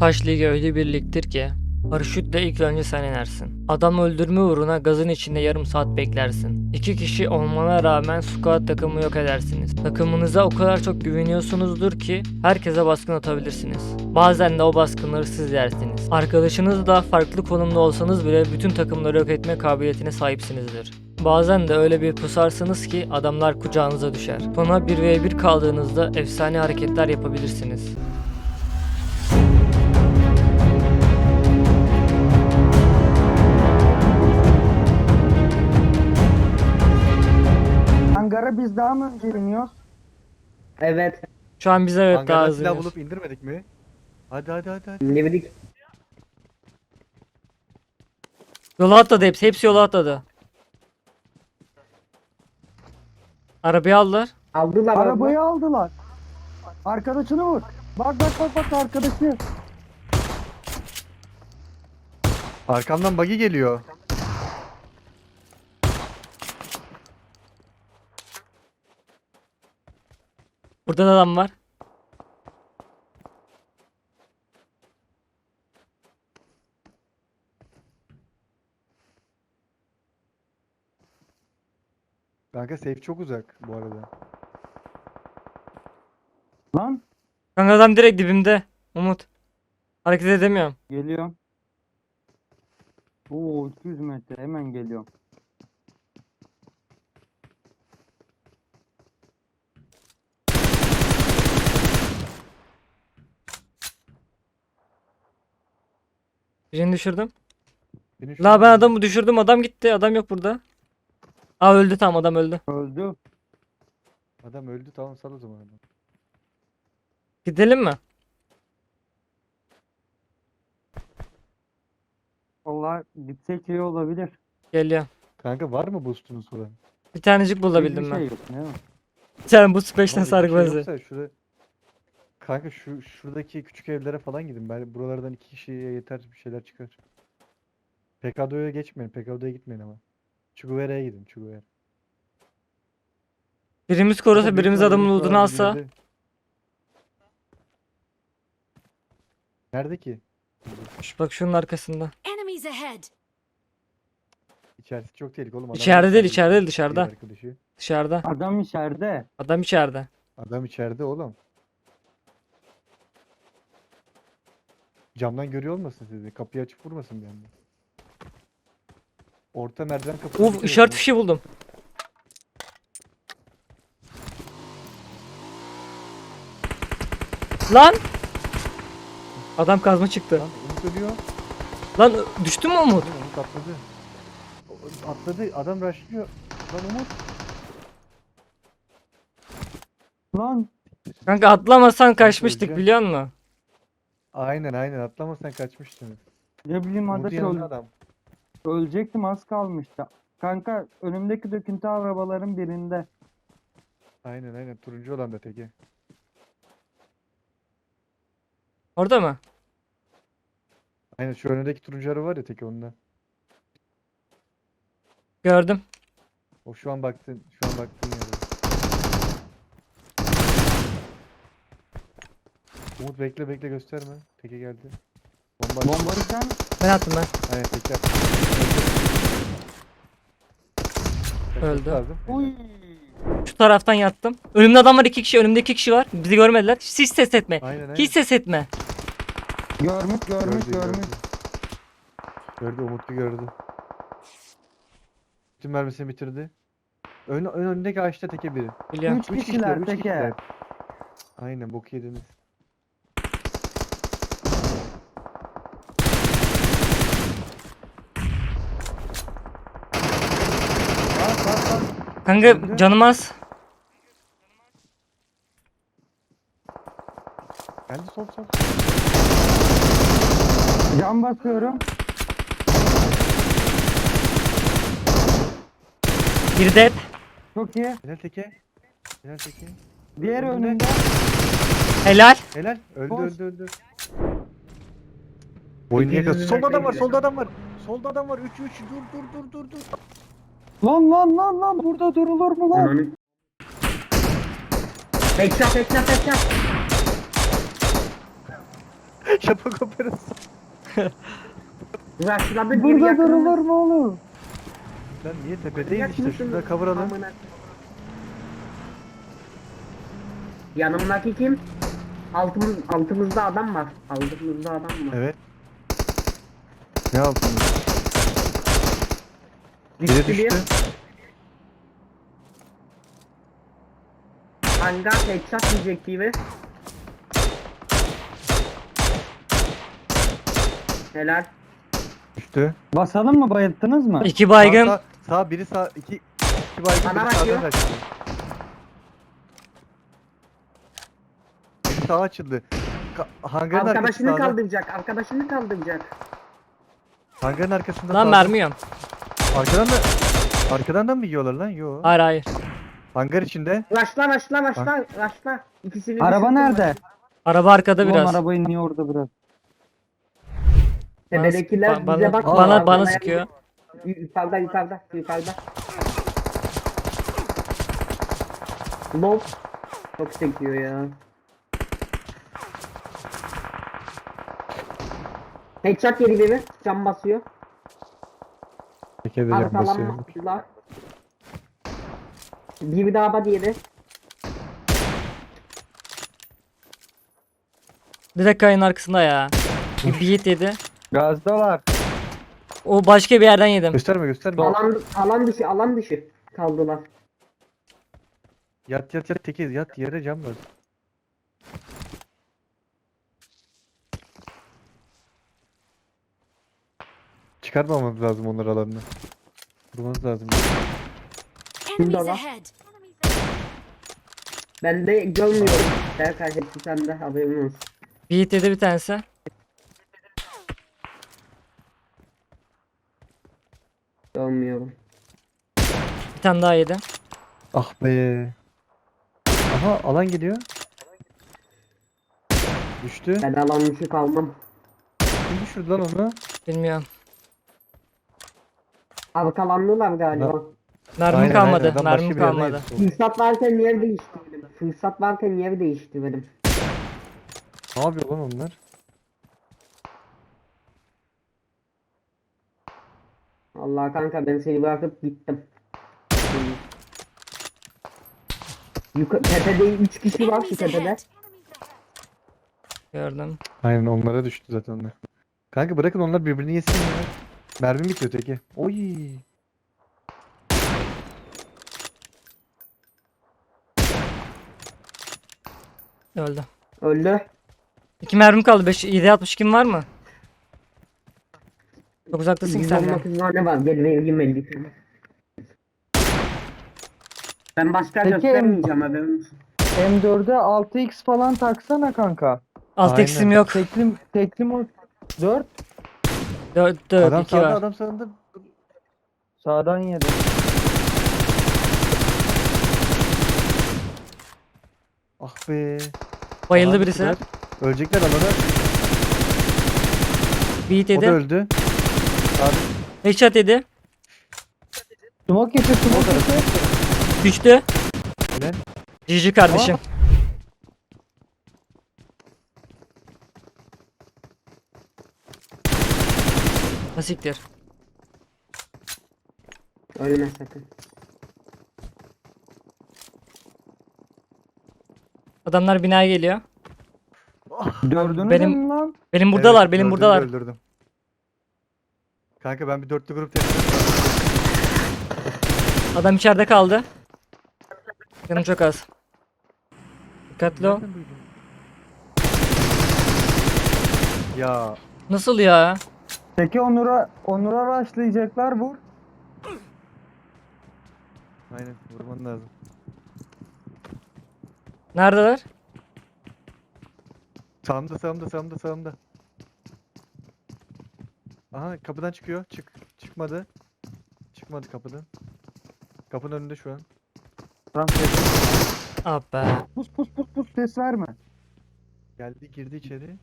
Taş Ligi öyle bir ligdir ki paraşütle ilk önce sen inersin. Adam öldürme uğruna gazın içinde yarım saat beklersin. İki kişi olmana rağmen squad takımı yok edersiniz. Takımınıza o kadar çok güveniyorsunuzdur ki herkese baskın atabilirsiniz. Bazen de o baskınları siz yersiniz. Arkadaşınızla farklı konumda olsanız bile bütün takımları yok etme kabiliyetine sahipsinizdir. Bazen de öyle bir pusarsınız ki adamlar kucağınıza düşer. Sonra 1v1 kaldığınızda efsane hareketler yapabilirsiniz. Hangara biz daha mı önce iniyoruz? Evet. Şu an bize evet daha Hangardan hızlı. silah bulup indirmedik mi? Hadi hadi hadi hadi. Ne bileyim. Yola atladı hepsi. Hepsi yola atladı. Arabayı aldılar. Aldılar Arabayı aldılar. Arkadaşını vur. Bak bak bak bak arkadaşı. Arkamdan buggy geliyor. Burada da adam var. Kanka safe çok uzak bu arada. Lan Kanka adam direkt dibimde. Umut. Hareket edemiyorum. geliyorum. Oo 200 metre hemen geliyorum. Birini düşürdüm. Beni şu La ben adamı düşürdüm. Adam gitti. Adam yok burada. Aa öldü tamam adam öldü. Öldü. Adam öldü tamam sal o zaman adam. Gidelim mi? Vallahi gitsek iyi olabilir. Geliyor. Kanka var mı boostunuz falan? Bir tanecik bulabildim Hiçbir ben. şey yok, değil mi? Bir tane bu hiçbir sargı şey yoksa şurada... Kanka şu şuradaki küçük evlere falan gidin. Ben buralardan iki kişiye yeter bir şeyler çıkar. PKD'ye geçmeyin. PKD'ye gitmeyin ama. Çuguvera'ya gidin. Çuguvera. Birimiz korusa birimiz ihtimalle adamın lootunu an alsa. ileride- Nerede ki? Şu bak şunun arkasında. Enemies ahead! İçerisi çok tehlikeli oğlum. adam İçeride değil, içeride, değil, dışarıda. Arkadaşı. Dışarıda. Adam içeride. Adam içeride. Adam içeride oğlum. Camdan görüyor olmasın sizi. Kapıyı açıp vurmasın bir anda. Orta merdiven kapısı. Uf işaret fişi buldum. Lan! Adam kazma çıktı. Lan Umut ölüyor. Lan ö- düştü mü Umut? Umut, Umut atladı. O- Atladı. Adam rushlıyor. Lan Umut. Lan Kanka atlamasan kaçmıştık biliyor musun? Aynen aynen atlamasan kaçmıştınız. ne bileyim yanında öl- adam. ölecektim az kalmıştı. Kanka önümdeki döküntü arabaların birinde. Aynen aynen turuncu olan da teki. Orada mı? Aynen şu önündeki turuncu araba var ya teki ondan. Gördüm. O şu an baktın şu an baktığın yerde. Umut bekle bekle gösterme. Teke geldi. Bomba. Bombayı sen Ben attım ben. Aynen teke. Kaçması Öldü. Lazım. Uy. Şu taraftan yattım. Önümde adam var iki kişi. Önümde iki kişi var. Bizi görmediler. Hiç ses etme. Aynen aynen. Hiç ses etme. Görmüş görmüş Gördü, görmüş. Gördü. Umut'u gördü. Bütün mermisini bitirdi. Ön, ön önündeki ağaçta teke biri. Biliyorum. Üç Üç kişiler üç teke. kişiler. Aynen bok yediniz. Bak bak bak. Kanka canım az. Geldi sol sol. Cam basıyorum. Biri dead. Çok iyi. Helal teke. Helal teke. Diğer Önünde. önünde. Helal. Helal. Öldü Boş. öldü öldü. Boyun niye? Solda adam var, solda adam var. Solda adam var. 3 3 dur dur dur dur dur. Lan lan lan lan burada durulur mu lan? Headshot headshot headshot. Şafak operası. Rushladı bir Burada durulur mu oğlum? Lan niye tepedeyiz işte şurada. Amına. Yanımdaki kim? Altımız, altımızda adam var. Altımızda adam var. Evet. Ne altında? Biri Düştü düştü. Hangar headshot diyecek gibi. Helal. Düştü. Basalım mı bayılttınız mı? İki baygın. Sağ, sağ, sağ biri sağ iki iki baygın Bana biri bakıyor. sağdan açıldı. Biri sağa açıldı. Ka- hangarın arkası Arkadaşını sağda. kaldıracak. Arkadaşını kaldıracak. Hangarın arkasında Lan sağda. mermi yok. Arkadan da arkadan da mı yiyorlar lan? Yo. Hayır hayır. Hangar içinde. Raşla raşla raşla raşla. İkisini Araba nerede? Araba arkada Ulan biraz. arabayı niye orada bırak? ben. Tepedekiler Ba- bize bana, bak. bana, bana sıkıyor. Yukarıda yukarıda yukarıda. Lob. Çok sekiyor ya. Headshot yedi biri. Cam basıyor. Teke de can basıyor. Arkalanmadılar. Bir daha body yedi. Direkt kayın arkasında ya. Bir beat yedi. Gazdalar. O başka bir yerden yedim. Gösterme gösterme. Alan, alan dışı alan dışı kaldılar. Yat yat yat teke yat yere cam var. Çıkarmamamız lazım onları alanına. Vurmamız lazım. Enemies lan. ahead. Ben de görmüyorum. Berkay hepsi sende haberin olsun. Beat yedi bir tanesi. Görmüyorum. Bir tane daha yedi. Ah be. Aha alan geliyor. Düştü. Ben alan dışı kalmam. Kim düşürdü lan onu? Bilmiyorum. Arkalandılar galiba. Mermi Aynen, kalmadı. aynen. Adam başka bir kalmadı. Fırsat varken yer değiştirdim. Fırsat varken yer değiştirdim. Ne yapıyor lan onlar? Allah kanka ben seni bırakıp gittim. Yuka tepede 3 kişi var şu Enemies tepede. ahead. Gördüm. Aynen onlara düştü zaten onlar. Kanka bırakın onlar birbirini yesin ya. Mermi bitiyor teki. Oy. Öldü. Öldü. İki mermi kaldı. 5 760 kim var mı? Çok uzaktasın ki sen de. 119 tane var. Gel 50 tane. Ben başka Peki, göstermeyeceğim haberin olsun. M4'e 6x falan taksana kanka. Alt Aynen. eksim yok. Teklim teklim o 4 4 4 adam 2 sağda var. adam sağda. sağdan yedi. Ah be. Bayıldı Alan birisi. bittiler. Ölecekler alana. Beat O da yedi. öldü. Headshot yedi. Smoke içi smoke içi. Düştü. Helal. GG kardeşim. Asiktir. Ölme sakın. Adamlar binaya geliyor. Dördünü Benim- mi lan? Benim buradalar, Evet, benim dördünü de buradalar. öldürdüm. Kanka ben bir dörtlü grup teslim Adam içeride kaldı. Canım çok az. Dikkatli ol. Ya Nasıl ya? Peki Onur'a Onur'a başlayacaklar vur. aynen vurman lazım. Neredeler? Sağımda sağımda sağımda sağımda. Aha kapıdan çıkıyor. Çık. Çıkmadı. Çıkmadı kapıdan. Kapının önünde şu an. Tamam ses- Ah be. pus pus pus pus ses verme. Geldi girdi içeri.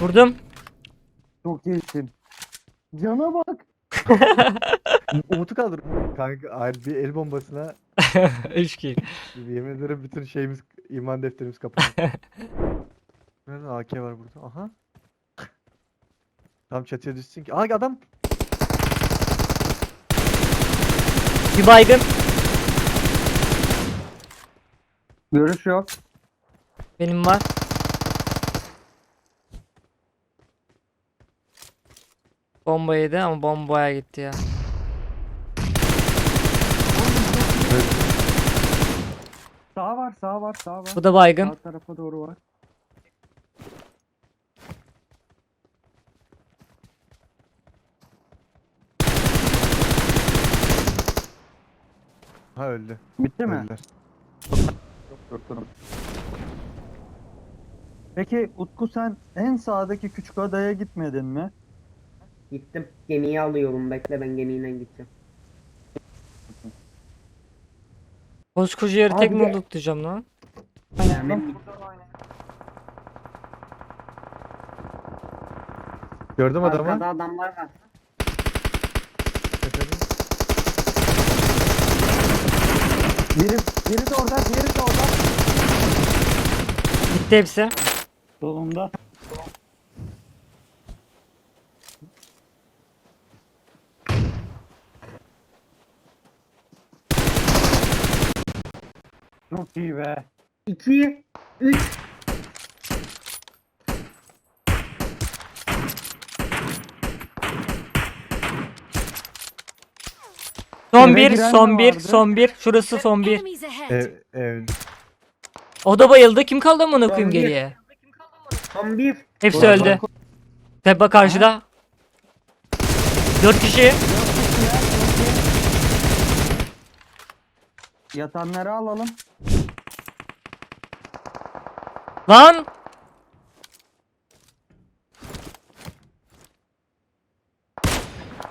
Vurdum. Çok iyisin. Cana bak. Umut'u kaldır. Kanka bir el bombasına 3 kill. yemin ederim bütün şeyimiz iman defterimiz kapandı. Nerede AK var burada? Aha. Tam çatıya düşsün ki. Aa adam. Bir baygın. Görüş yok. Benim var. Bomba yedi ama bombaya gitti ya. Sağ var sağ var sağ var. Bu da baygın. Sağ tarafa doğru var. Ha öldü. Bitti mi? Öldüler. Dur, dur. Peki Utku sen en sağdaki küçük adaya gitmedin mi? Gittim. Gemiyi alıyorum. Bekle ben gemiyle gideceğim. Koskoca yeri tek Abi mi de- tutacağım lan? Yani Gördüm adamı. arkada adamlar var. Biri, biri de orada, diğeri de orada. Gitti hepsi. Solunda. İyi be. 2 3 Son Eve bir, giren son bir, vardı. son bir. Şurası son bir. Enemies ahead. Ev, ev. O da bayıldı. Kim kaldı amına koyayım Son bir. geriye? son 1 Hepsi Ulan öldü. Tepe karşıda. 4 kişi. Yatanları alalım. Lan!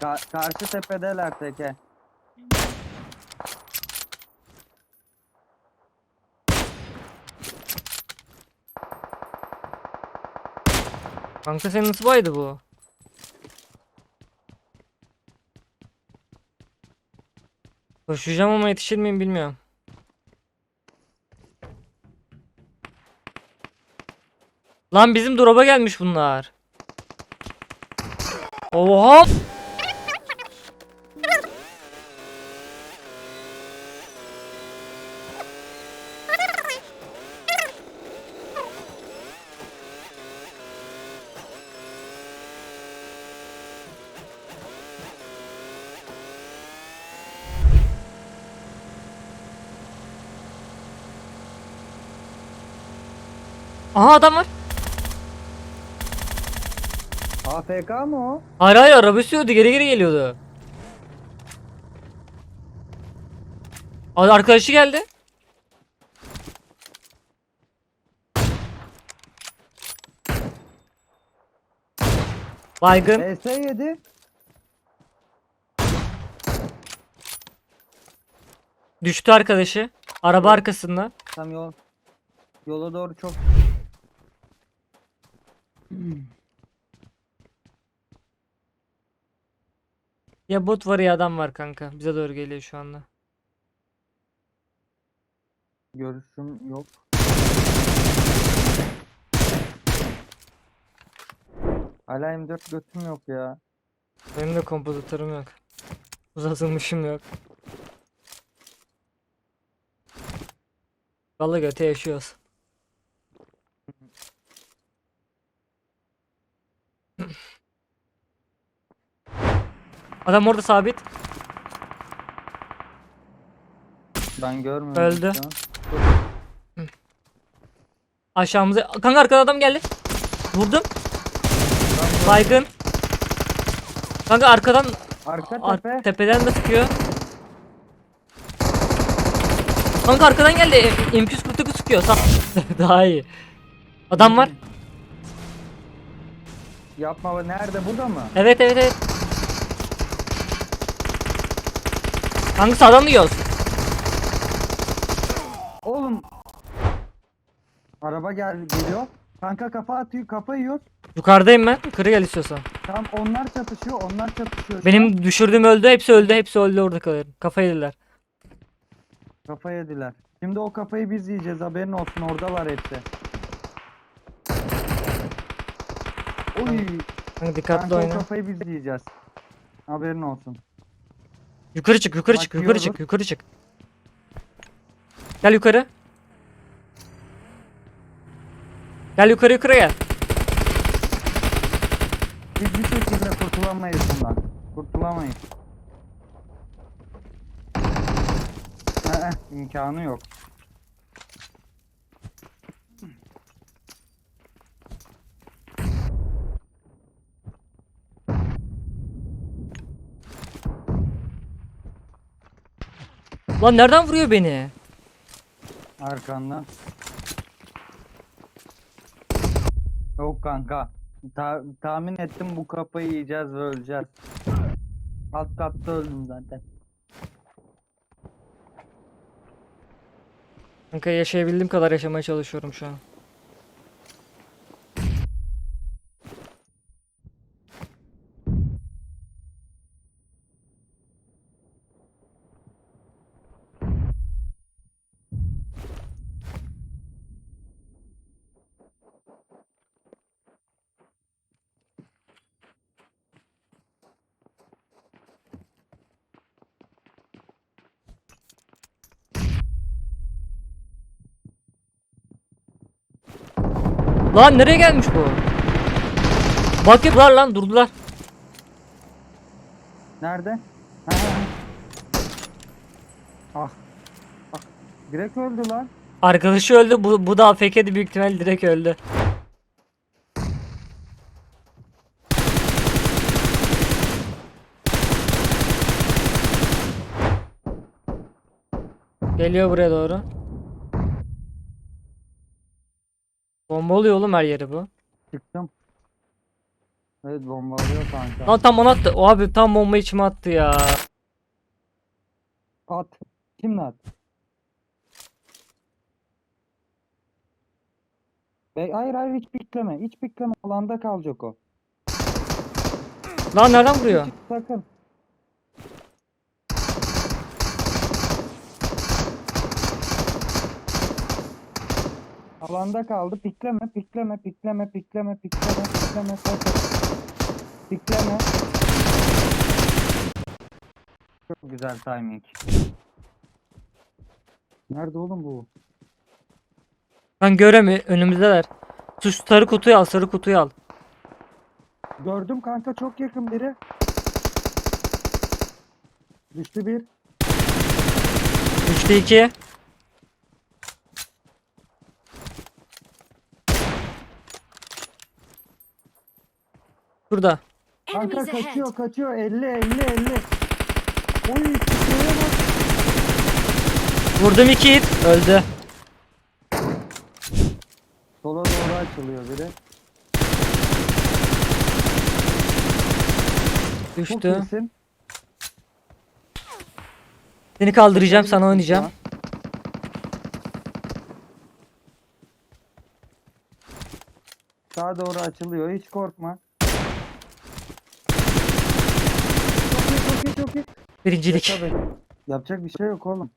Ka- karşı tepedeler teke. Kanka senin nasıl baydı bu? Koşacağım ama yetişir miyim bilmiyorum. Lan bizim drop'a gelmiş bunlar. Oha! Aha adam var. AFK mı o? Hayır hayır araba sürüyordu geri geri geliyordu. Arkadaşı geldi. Baygın. ES yedi. Düştü arkadaşı. Araba arkasında. Tam yol. Yola doğru çok. Ya bot var ya adam var kanka. Bize doğru geliyor şu anda. Görüşüm yok. Hala M4 götüm yok ya. Benim de kompozitörüm yok. Uzatılmışım yok. Vallahi göte yaşıyoruz. Adam orada sabit. Ben görmüyorum. Öldü. şu an. Aşağımıza. Kanka arkadan adam geldi. Vurdum. Baygın. Kanka arkadan Arka ar- tepe. tepeden de sıkıyor. Kanka arkadan geldi. E, M249 sıkıyor. Sağ. Daha iyi. Adam var. Yapma be, nerede burada mı? Evet evet evet. Kanka sağdan yiyoruz. Oğlum. Araba gel geliyor. Kanka kafa atıyor, kafa yiyor. Yukarıdayım ben. Yukarı gel istiyorsan. Tamam onlar çatışıyor, onlar çatışıyor. şu an. Benim düşürdüğüm öldü. Hepsi öldü. Hepsi öldü orada kalır. Kafa yediler. Kafa yediler. Şimdi o kafayı biz yiyeceğiz haberin olsun oradalar hepsi. Oy. Kanka dikkatli Kanka o oyna. kafayı biz yiyeceğiz. Haberin olsun. Yukarı çık, yukarı çık, yukarı çık, yukarı çık. Gel yukarı. Gel yukarı yukarı gel. Biz bir şekilde kurtulamayız bundan. Kurtulamayız. Ee, imkanı yok. Lan nereden vuruyor beni? Arkandan. Yok kanka. Ta- tahmin ettim bu kafayı yiyeceğiz ve öleceğiz. Alt katta öldüm zaten. Kanka yaşayabildiğim kadar yaşamaya çalışıyorum şu an. Lan nereye gelmiş bu? Bak yapılar lan durdular. Nerede? Ha, ha, ha. Ah. Ah. Direkt öldü lan. Arkadaşı öldü. Bu, bu da AFK'di büyük ihtimal direkt öldü. Geliyor buraya doğru. Bomba oluyor oğlum her yeri bu. Çıktım. Evet bombalıyor kanka. Lan tam bana attı. O abi tam bomba içime attı ya. At. Kimle at? Bey, hayır hayır hiç pikleme. Hiç pikleme. Alanda kalacak o. Lan nereden vuruyor? Sakın. Alanda kaldı. Pikleme, pikleme, pikleme, pikleme, pikleme, pikleme. Pikleme. Çok güzel timing. Nerede oğlum bu? Ben göremiyorum. Önümüzdeler. Şu sarı kutuyu al. Sarı kutuyu al. Gördüm kanka çok yakın biri. Düştü bir. 3'te 2. Şurada. Kanka Enemies ahead! kaçıyor kaçıyor 50 50 50. Oy şuraya bak. Vurdum 2 hit. Öldü. Sola doğru açılıyor biri. Çok Düştü. iyisin. Seni kaldıracağım. Sana oynayacağım. Sağa doğru açılıyor. Hiç korkma. Çok çok iyi. Birincilik. Be. Yapacak bir şey yok oğlum.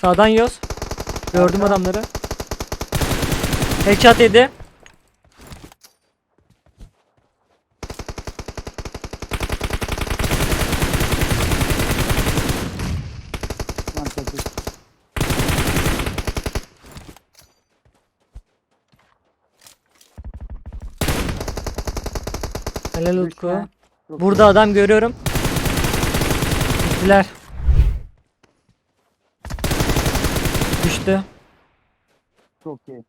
Sağdan yiyoruz. Gördüm adamları. Headshot yedi. Helal Utku. Burada adam görüyorum. Gittiler. Düştü. Çok iyi.